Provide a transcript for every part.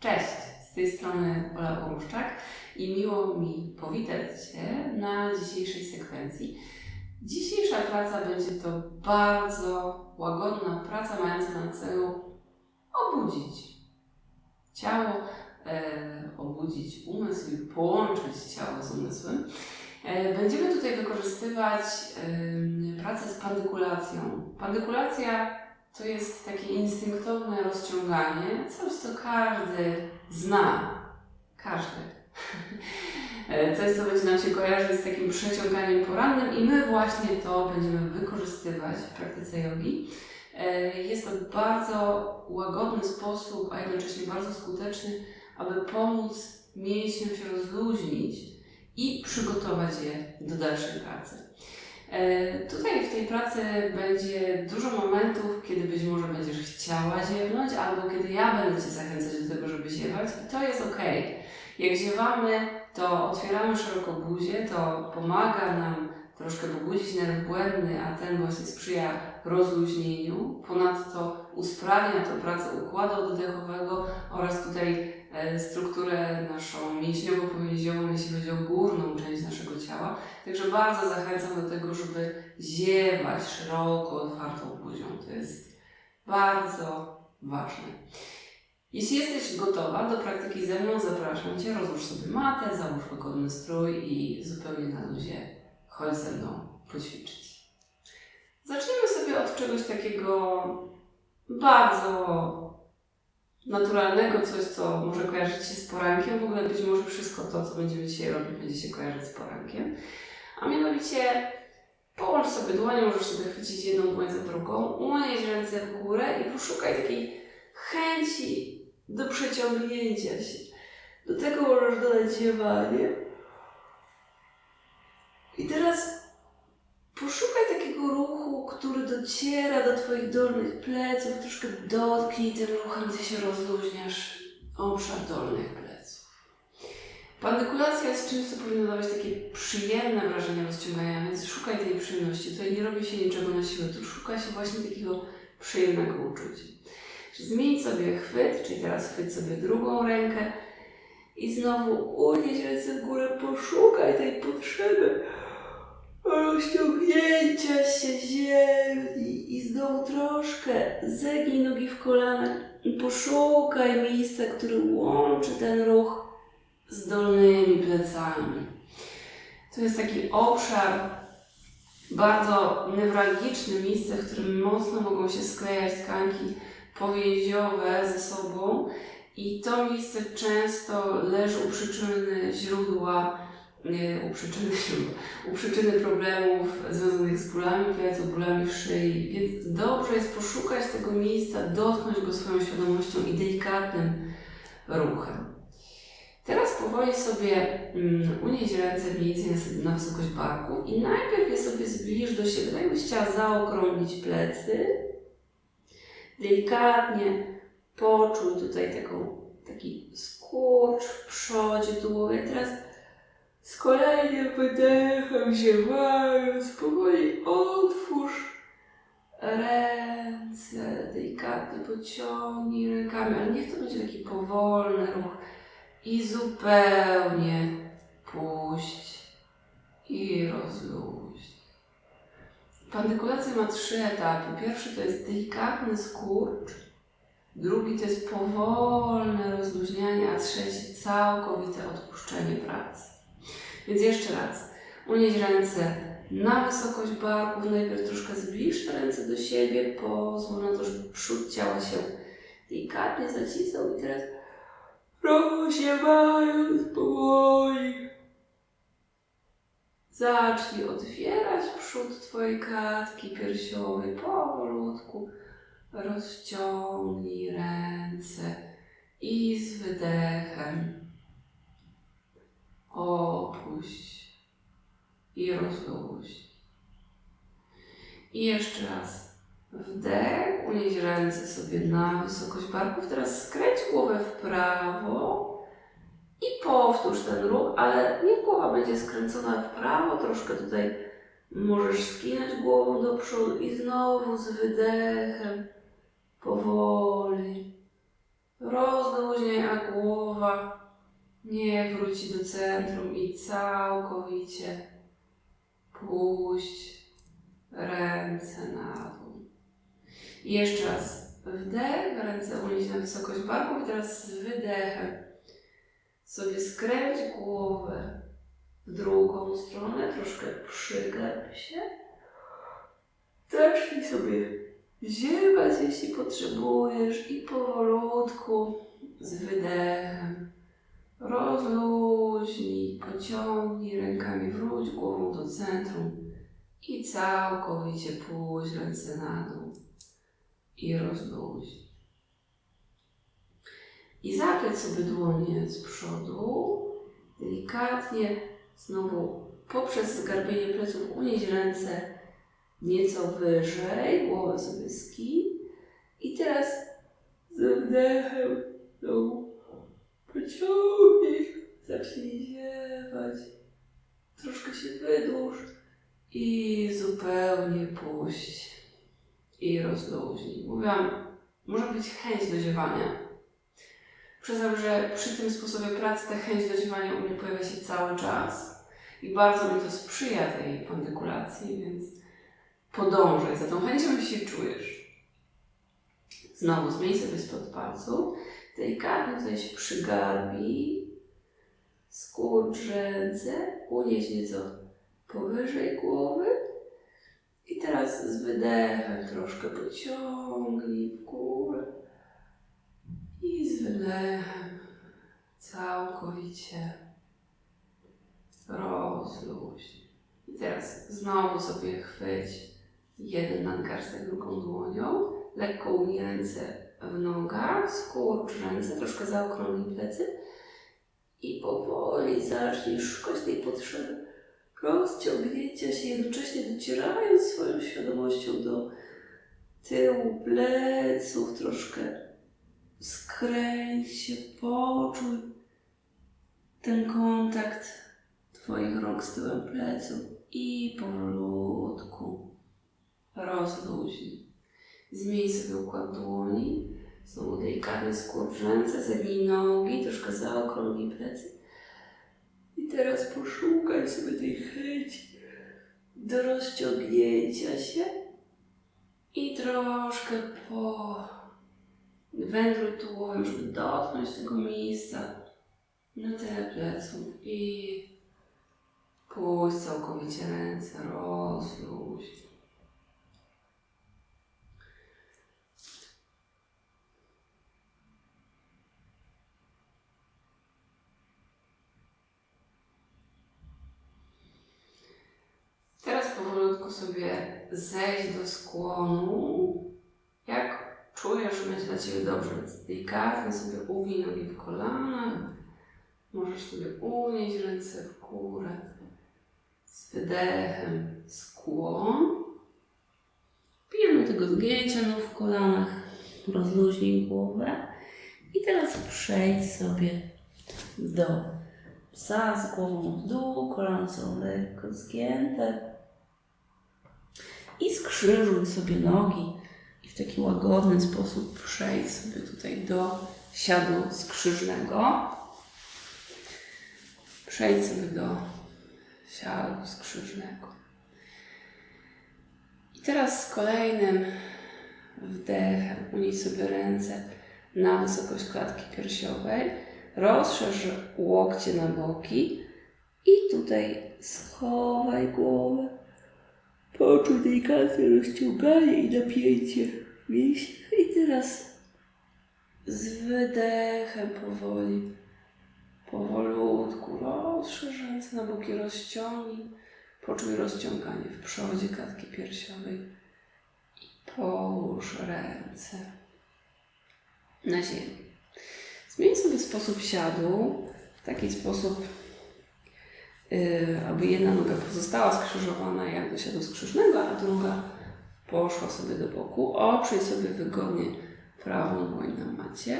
Cześć, z tej strony Ola Boruszczak i miło mi powitać Cię na dzisiejszej sekwencji. Dzisiejsza praca będzie to bardzo łagodna praca mająca na celu obudzić ciało, e, obudzić umysł i połączyć ciało z umysłem. E, Będziemy tutaj wykorzystywać pracę z pandykulacją. Pandykulacja to jest takie instynktowne rozciąganie, coś co każdy zna. Każdy. Coś, co będzie nam się kojarzyć z takim przeciąganiem porannym i my właśnie to będziemy wykorzystywać w praktyce jogi. E, Jest to bardzo łagodny sposób, a jednocześnie bardzo skuteczny, aby pomóc mięśniom się rozluźnić i przygotować je do dalszej pracy. E, Tutaj w tej pracy będzie dużo momentów, kiedy być może będziesz chciała ziewnąć, albo kiedy ja będę Cię zachęcać do tego, żeby ziewać i to jest ok. Jak ziewamy, to otwieramy szeroko buzię, to pomaga nam troszkę pobudzić nerw błędny, a ten właśnie sprzyja rozluźnieniu. Ponadto usprawnia to pracę układu oddechowego oraz tutaj strukturę naszą mięśniowo-powięziową, jeśli chodzi o górną część naszego ciała. Także bardzo zachęcam do tego, żeby ziewać szeroko otwartą buzią. To jest bardzo ważne. Jeśli jesteś gotowa do praktyki ze mną, zapraszam Cię, rozłóż sobie matę, załóż wygodny strój i zupełnie na luzie chodź ze mną poćwiczyć. Zacznijmy sobie od czegoś takiego bardzo naturalnego, coś co może kojarzyć się z porankiem. W ogóle być może wszystko to, co będziemy dzisiaj robić, będzie się kojarzyć z porankiem. A mianowicie połącz sobie dłonie, możesz sobie chwycić jedną dłoń za drugą, unieść ręce w górę i poszukaj takiej chęci do przeciągnięcia się. Do tego możesz dodać. I teraz poszukaj takiego ruchu, który dociera do Twoich dolnych pleców. Troszkę dotknij tym ruchem, gdzie się rozluźniasz obszar dolnych pleców. Pandykulacja jest czymś, co powinno dawać takie przyjemne wrażenie rozciągania, więc szukaj tej przyjemności. Tutaj nie robi się niczego na siłę, tu szuka się właśnie takiego przyjemnego uczucia. Zmień sobie chwyt, czyli teraz chwyć sobie drugą rękę i znowu unieś ręce w górę, poszukaj tej potrzeby rozciągnięcia się ziemi i znowu troszkę zegnij nogi w kolanach i poszukaj miejsca, które łączy ten ruch z dolnymi plecami. To jest taki obszar bardzo newralgiczny, miejsce, w którym mocno mogą się sklejać tkanki powięziowe ze sobą i to miejsce często leży u przyczyny źródła, u przyczyny u przyczyny problemów związanych z bólami pleców, bólami szyi, więc dobrze jest poszukać tego miejsca, dotknąć go swoją świadomością i delikatnym ruchem. Teraz powoli sobie mm, unieś ręce mniej na, wysokość barku i najpierw je sobie zbliż do siebie, tak jakbyś chciała zaokrąglić plecy. Delikatnie poczuj tutaj taką, taki skurcz w przodzie tułowia. Teraz z kolejnym wydechem, ziewając, powoli otwórz ręce, delikatnie pociągnij rękami, ale niech to będzie taki powolny ruch i zupełnie puść i rozluźnij. Pandykulacja ma trzy etapy. Pierwszy to jest delikatny skurcz, drugi to jest powolne rozluźnianie, a trzeci całkowite odpuszczenie pracy. Więc jeszcze raz, unieś ręce na wysokość barków, najpierw troszkę zbliż te ręce do siebie, pozwól na to, żeby przód ciała się delikatnie zacisnął i teraz rozsiewając powoli. Zacznij otwierać przód Twojej klatki piersiowej powolutku. Rozciągnij ręce i z wydechem opuść i rozluźnij. I jeszcze raz. Wdech, unieś ręce sobie na wysokość barków. Teraz skręć głowę w prawo i powtórz ten ruch, ale niech głowa będzie skręcona w prawo. Troszkę tutaj możesz skinąć głową do przodu i znowu z wydechem powoli. Rozluźniaj, a głowa nie wróci do centrum i całkowicie puść ręce na dół. I jeszcze raz wdech, ręce unieść na wysokość barków i teraz z wydechem sobie skręć głowę w drugą stronę, troszkę przygarb się. Zacznij sobie ziewać, jeśli potrzebujesz i powolutku z wydechem rozluźnij, pociągnij rękami, wróć głową do centrum i całkowicie puść ręce na dół i rozluźnij. I zapleć sobie dłonie z przodu, delikatnie, znowu poprzez zgarbienie pleców unieść ręce nieco wyżej, głowę sobie ski. I teraz z wdechem znowu pociągnij, zacznij ziewać, troszkę się wydłuż i zupełnie puść i rozluźnij. Mówiłam, może być chęć do ziewania. Przyznam, że przy tym sposobie pracy ta chęć do ziewania u mnie pojawia się cały czas i bardzo mi to sprzyja tej pandykulacji, więc podążaj za tą chęcią, jeśli czujesz. Znowu zmień sobie spod palców, delikatnie tutaj się przygarbi, skurcz ręce, unieś nieco powyżej głowy i teraz z wydechem troszkę pociągnij w górę i z wydechem całkowicie rozluźnij. I teraz znowu sobie chwyć jeden nadgarstek drugą dłonią, lekko ugnij ręce w nogach, skurcz ręce, troszkę zaokrąglij plecy i powoli zacznij szukać tej potrzeby rozciągnięcia się, jednocześnie docierając swoją świadomością do tyłu pleców, troszkę skręć się, poczuj ten kontakt Twoich rąk z tyłem pleców i powolutku rozluźnij. Zmień sobie układ dłoni, znowu delikatnie skurcz ręce, zegnij nogi, troszkę zaokrąglij plecy. I teraz poszukaj sobie tej chęci do rozciągnięcia się i troszkę po wędruj tułowiem, żeby dotknąć tego miejsca na tyle pleców i puść całkowicie ręce, rozluźnij. Teraz sobie zejść do skłonu. Jak czujesz, że będzie dla Ciebie dobrze, delikatnie sobie ugnij nogi w kolanach. Możesz sobie unieść ręce w górę. Z wydechem skłon. Pilnuj tego zgięcia w kolanach. Rozluźnij głowę. I teraz przejdź sobie do psa z głową w dół, kolana są lekko zgięte. I skrzyżuj sobie nogi i w taki łagodny sposób przejdź sobie tutaj do siadu skrzyżnego. Przejdź sobie do siadu skrzyżnego. I teraz z kolejnym wdechem unieś sobie ręce na wysokość klatki piersiowej. Rozszerz łokcie na boki i tutaj schowaj głowę. Poczuj delikatne rozciąganie i napięcie mięśni. I teraz z wydechem powoli, powolutku rozszerz ręce na boki, rozciągnij. Poczuj rozciąganie w przodzie klatki piersiowej i połóż ręce na ziemi. Zmień sobie sposób siadu w taki sposób, aby jedna noga pozostała skrzyżowana jak do siadu skrzyżnego, a druga poszła sobie do boku. Oprzyj sobie wygodnie prawą dłoń na macie.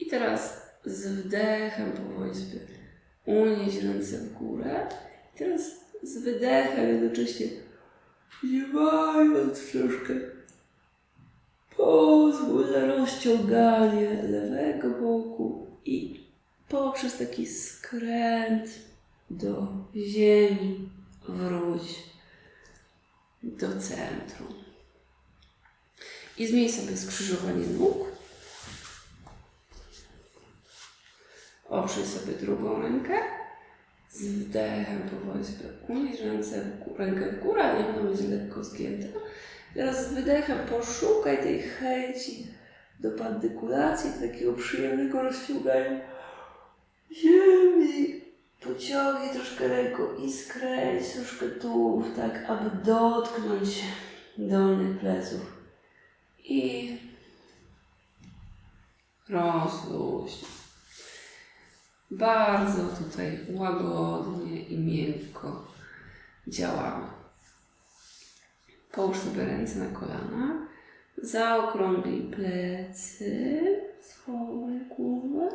I teraz z wdechem powoli sobie unieść ręce w górę. I teraz z wydechem jednocześnie ziewając troszkę Pozwól na rozciąganie lewego boku i poprzez taki skręt do ziemi wróć do centrum. I zmień sobie skrzyżowanie nóg. Oprzyj sobie drugą rękę. Z wdechem powoli sobie unieś ręce w gó- rękę w górę, ale nie ona będzie lekko zgięta. Teraz z wydechem poszukaj tej chęci do pandykulacji, takiego przyjemnego rozciągania ziemi. Pociągnij troszkę ręką i skręć troszkę tułów, tak aby dotknąć dolnych pleców. I rozluźnij. Bardzo tutaj łagodnie i miękko działamy. Połóż sobie ręce na kolanach, zaokrąglij plecy, schowaj głowę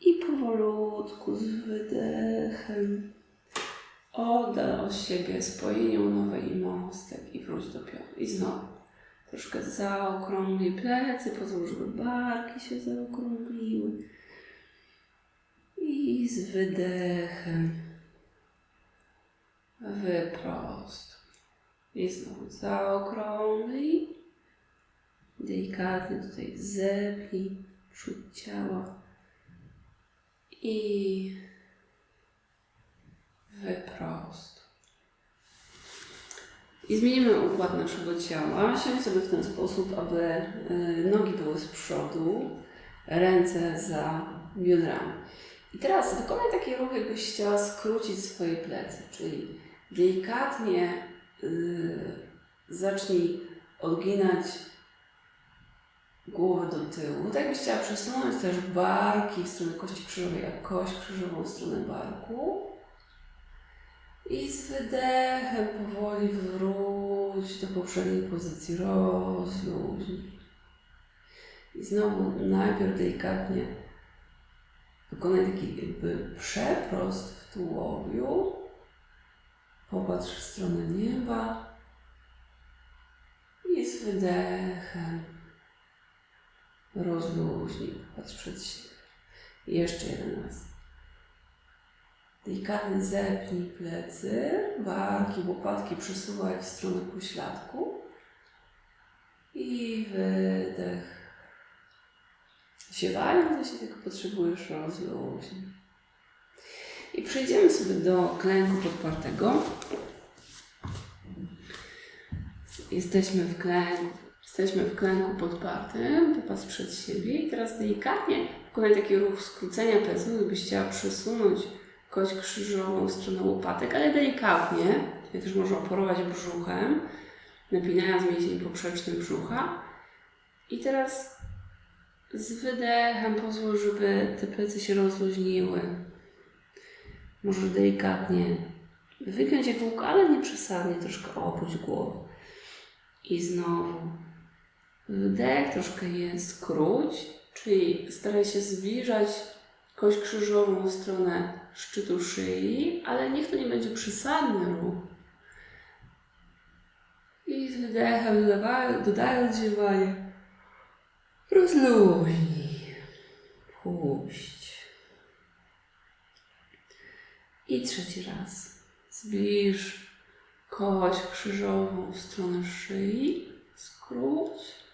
i powolutku z wydechem oddal od siebie spojenie łonowe i mostek i wróć do pionu. I znowu troszkę zaokrąglij plecy, pozwól, żeby barki się zaokrągliły. I z wydechem wyprost. I znowu zaokrąglij. Delikatnie tutaj zepnij przód ciała. I wyprost. I zmienimy układ naszego ciała. Siądź sobie w ten sposób, aby y, nogi były z przodu, ręce za biodrami. I teraz wykonaj taki ruch, jakbyś chciała skrócić swoje plecy, czyli delikatnie y, zacznij odginać głowę do tyłu. Tak jakbyś chciała przesunąć też barki w stronę kości krzyżowej, a kość krzyżową w stronę barku. I z wydechem powoli wróć do poprzedniej pozycji, rozluźnij. I znowu najpierw delikatnie wykonaj taki jakby przeprost w tułowiu. Popatrz w stronę nieba. I z wydechem rozluźnij. Patrz przed siebie. Jeszcze jeden raz. Delikatnie zepnij plecy, barki, łopatki przesuwaj w stronę pośladku. I wydech. Siewając, jeśli tylko potrzebujesz rozluźnij. I przejdziemy sobie do klęku podpartego. Jesteśmy w klęku, jesteśmy w klęku podpartym, popatrz przed siebie i teraz delikatnie wykonaj taki ruch skrócenia pleców, gdybyś chciała przesunąć kość krzyżową w stronę łopatek, ale delikatnie. Tutaj też można oporować brzuchem, napinając mięsień poprzeczny brzucha. I teraz z wydechem pozwól, żeby te plecy się rozluźniły. Możesz delikatnie wygiąć je w ale nie przesadnie, troszkę opuść głowę. I znowu wdech, troszkę je skróć, czyli staraj się zbliżać kość krzyżową w stronę szczytu szyi, ale niech to nie będzie przesadny ruch. I z wydechem dodając ziewanie, rozluźnij, puść. I trzeci raz. Zbliż kość krzyżową w stronę szyi, skróć.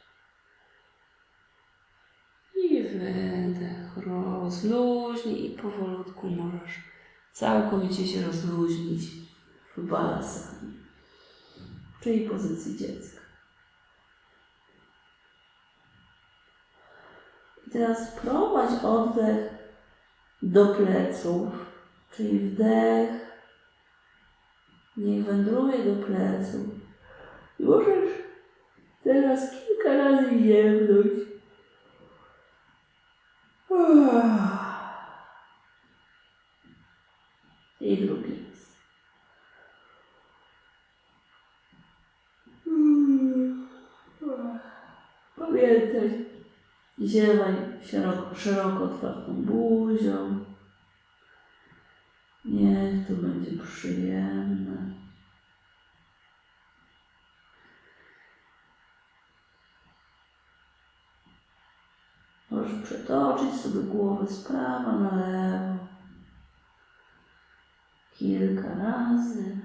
I wydech, rozluźnij i powolutku możesz całkowicie się rozluźnić w balasanie, czyli pozycji dziecka. I teraz prowadź oddech do pleców, czyli wdech, niech wędruje do pleców. I możesz teraz kilka razy jemnąć. I drugi. Pamiętaj, ziewaj szeroko, szeroko otwartą buzią. Niech to będzie przyjemne. Proszę przetoczyć sobie głowę z prawa na lewo. Kilka razy.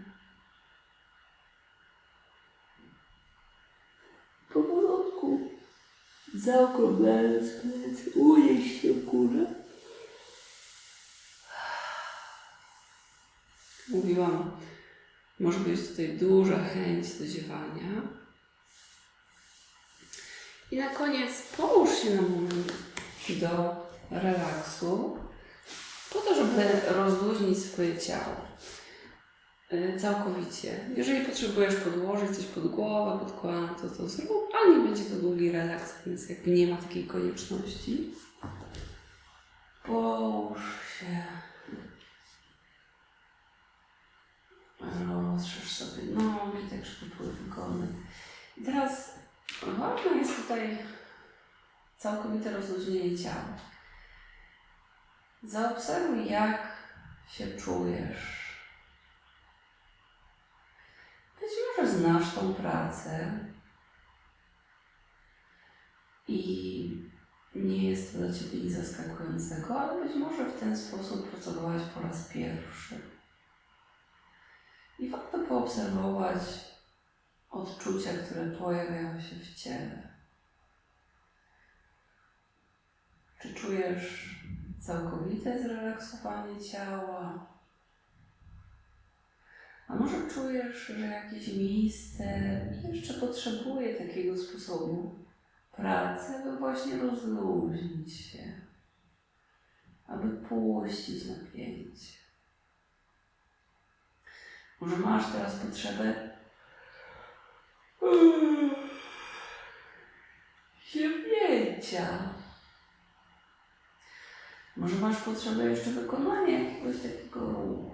Powolutku, zaokrąglając plecy, unieś się w górę. Mówiłam, może być tutaj duża chęć do ziewania. I na koniec połóż się na moment do relaksu, po to, żeby rozluźnić swoje ciało y, całkowicie. Jeżeli potrzebujesz podłożyć coś pod głowę, pod kolana, to to zrób, ale nie będzie to długi relaks, więc jakby nie ma takiej konieczności. Połóż się. Rozszerz sobie nogi, tak żeby były wygodne. I teraz ważne jest tutaj całkowite rozluźnienie ciała. Zaobserwuj, jak się czujesz. Być może znasz tą pracę i nie jest to dla Ciebie nic zaskakującego, ale być może w ten sposób pracowałaś po raz pierwszy. I warto poobserwować odczucia, które pojawiają się w ciele. Czy czujesz całkowite zrelaksowanie ciała? A może czujesz, że jakieś miejsce jeszcze potrzebuje takiego sposobu pracy, aby właśnie rozluźnić się, aby puścić napięcie? Może masz teraz potrzebę Może masz potrzebę jeszcze wykonania jakiegoś takiego ruchu.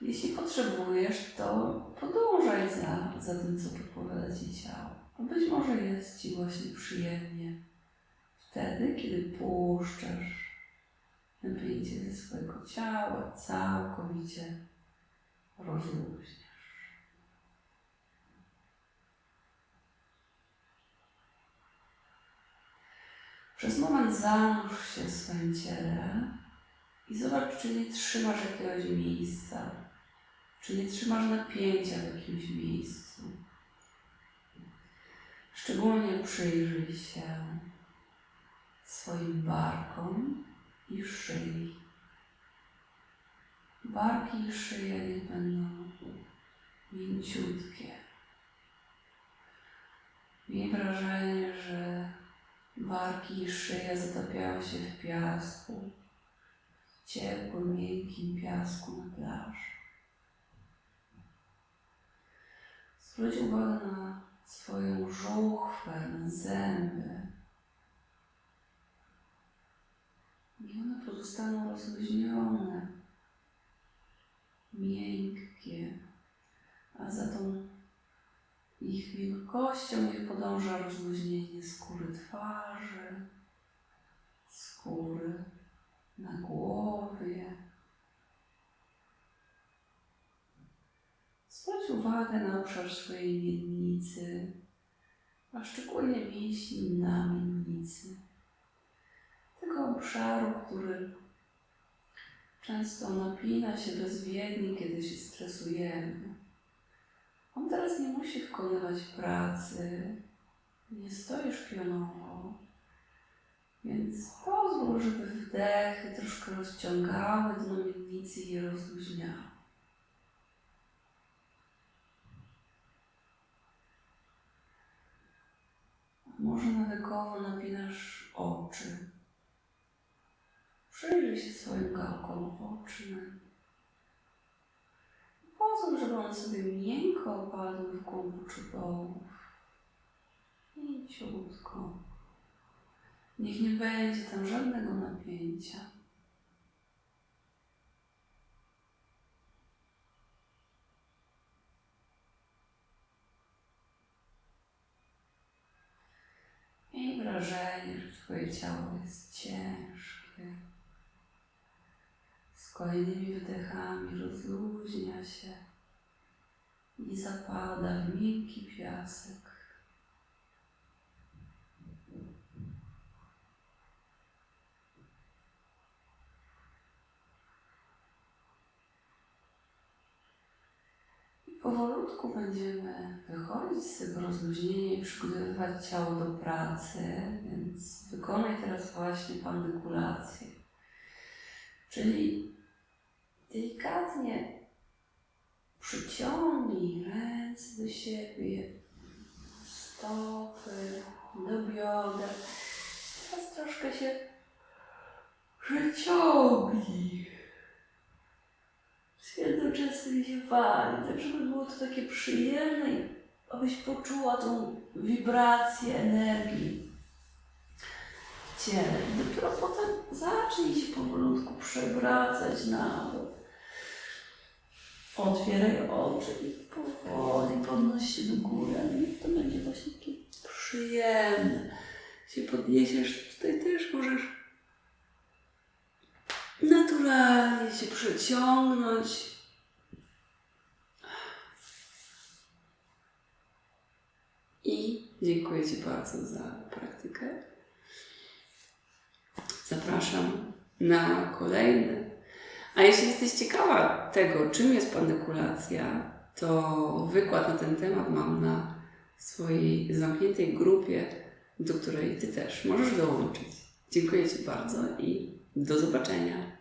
Jeśli potrzebujesz, to podążaj za, za tym, co podpowiada Ci ciało. A być może jest Ci właśnie przyjemnie wtedy, kiedy puszczasz napięcie ze swojego ciała, całkowicie rozluźniasz. Przez moment zanurz się w swoim ciele i zobacz, czy nie trzymasz jakiegoś miejsca, czy nie trzymasz napięcia w jakimś miejscu. Szczególnie przyjrzyj się swoim barkom i szyi. Barki i szyja niech będą mięciutkie. Miej wrażenie, że barki i szyja zatapiają się w piasku, w ciepłym, miękkim piasku na plaży. Zwróć uwagę na swoją żuchwę, na zęby. I one pozostaną rozluźnione, miękkie, a za tą ich miękkością niech podąża rozluźnienie skóry twarzy, skóry na głowie. Zwróć uwagę na obszar swojej miednicy, a szczególnie mięśni na miednicy tego obszaru, który często napina się bezwiednie, kiedy się stresujemy. On teraz nie musi wykonywać pracy, nie stoisz pionowo, więc pozwól, żeby wdechy troszkę rozciągały dno miednicy i je rozluźniały. Może nawykowo napinasz oczy. Przyjrzyj się swoim gałkom ocznym. Pozwól, żeby one sobie miękko opadły w głąb oczodołów. Mięciutko. Niech nie będzie tam żadnego napięcia. Miej wrażenie, że Twoje ciało jest ciężkie kolejnymi wydechami rozluźnia się i zapada w miękki piasek. powolutku będziemy wychodzić z tego rozluźnienia i przygotowywać ciało do pracy, więc wykonaj teraz właśnie pandykulację. Czyli delikatnie przyciągnij ręce do siebie, stopy do bioder. Teraz troszkę się przeciągnij. Z jednoczesnym ziewaniem, tak żeby było to takie przyjemne abyś poczuła tą wibrację energii w ciele. Dopiero potem zacznij się powolutku przewracać na bok. Otwieraj oczy i powoli podnoś się do góry, ale niech to będzie właśnie takie przyjemne. Się podniesiesz, tutaj też możesz naturalnie się przeciągnąć. I dziękuję Ci bardzo za praktykę. Zapraszam na kolejne. A jeśli jesteś ciekawa tego, czym jest pandykulacja, to wykład na ten temat mam na swojej zamkniętej grupie, do której Ty też możesz dołączyć. Dziękuję Ci bardzo i do zobaczenia.